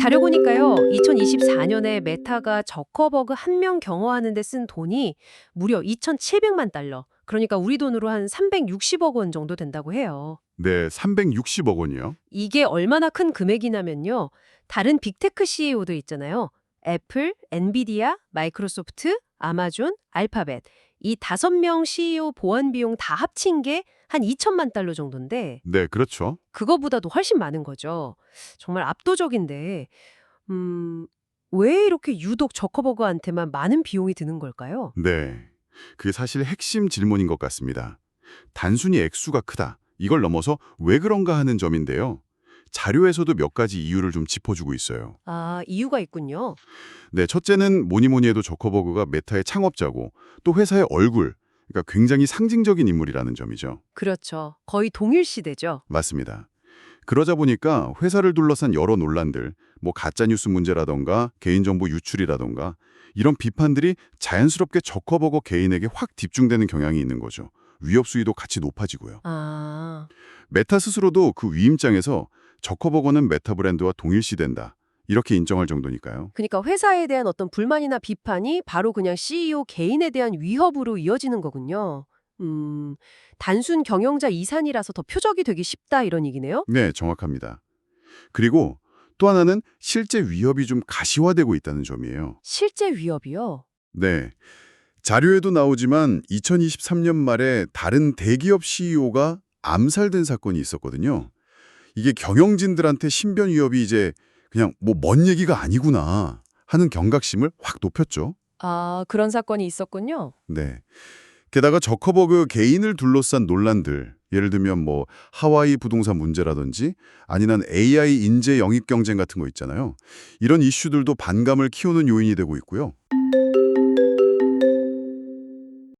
자료 보니까요. 2024년에 메타가 저커버그 한 명 경호하는 데 쓴 돈이 무려 2,700만 달러. 그러니까 우리 돈으로 한 360억 원 정도 된다고 해요. 네, 360억 원이요. 이게 얼마나 큰 금액이냐면요. 다른 빅테크 CEO도 있잖아요. 애플, 엔비디아, 마이크로소프트, 아마존, 알파벳. 이 다섯 명 CEO 보안 비용 다 합친 게 한 2천만 달러 정도인데 네, 그렇죠. 그거보다도 훨씬 많은 거죠. 정말 압도적인데 음, 왜 이렇게 유독 저커버그한테만 많은 비용이 드는 걸까요? 네. 그게 사실 핵심 질문인 것 같습니다. 단순히 액수가 크다. 이걸 넘어서 왜 그런가 하는 점인데요. 자료에서도 몇 가지 이유를 좀 짚어주고 있어요. 아, 이유가 있군요. 네, 첫째는 뭐니 뭐니 해도 저커버그가 메타의 창업자고 또 회사의 얼굴, 그러니까 굉장히 상징적인 인물이라는 점이죠. 그렇죠. 거의 동일 시대죠. 맞습니다. 그러자 보니까 회사를 둘러싼 여러 논란들, 뭐 가짜뉴스 문제라던가 개인정보 유출이라던가 이런 비판들이 자연스럽게 저커버거 개인에게 확 집중되는 경향이 있는 거죠. 위협 수위도 같이 높아지고요. 아, 메타 스스로도 그 위임장에서 저커버거는 메타 브랜드와 동일시된다. 이렇게 인정할 정도니까요. 그러니까 회사에 대한 어떤 불만이나 비판이 바로 그냥 CEO 개인에 대한 위협으로 이어지는 거군요. 음, 단순 경영자 이산이라서 더 표적이 되기 쉽다 이런 얘기네요. 네, 정확합니다. 그리고 또 하나는 실제 위협이 좀 가시화되고 있다는 점이에요. 실제 위협이요. 네. 자료에도 나오지만 2023년 말에 다른 대기업 CEO가 암살된 사건이 있었거든요. 이게 경영진들한테 신변 위협이 이제 그냥 뭐 먼 얘기가 아니구나 하는 경각심을 확 높였죠. 아, 그런 사건이 있었군요. 네. 게다가 저커버그 개인을 둘러싼 논란들, 예를 들면 뭐 하와이 부동산 문제라든지 아니면 AI 인재 영입 경쟁 같은 거 있잖아요. 이런 이슈들도 반감을 키우는 요인이 되고 있고요.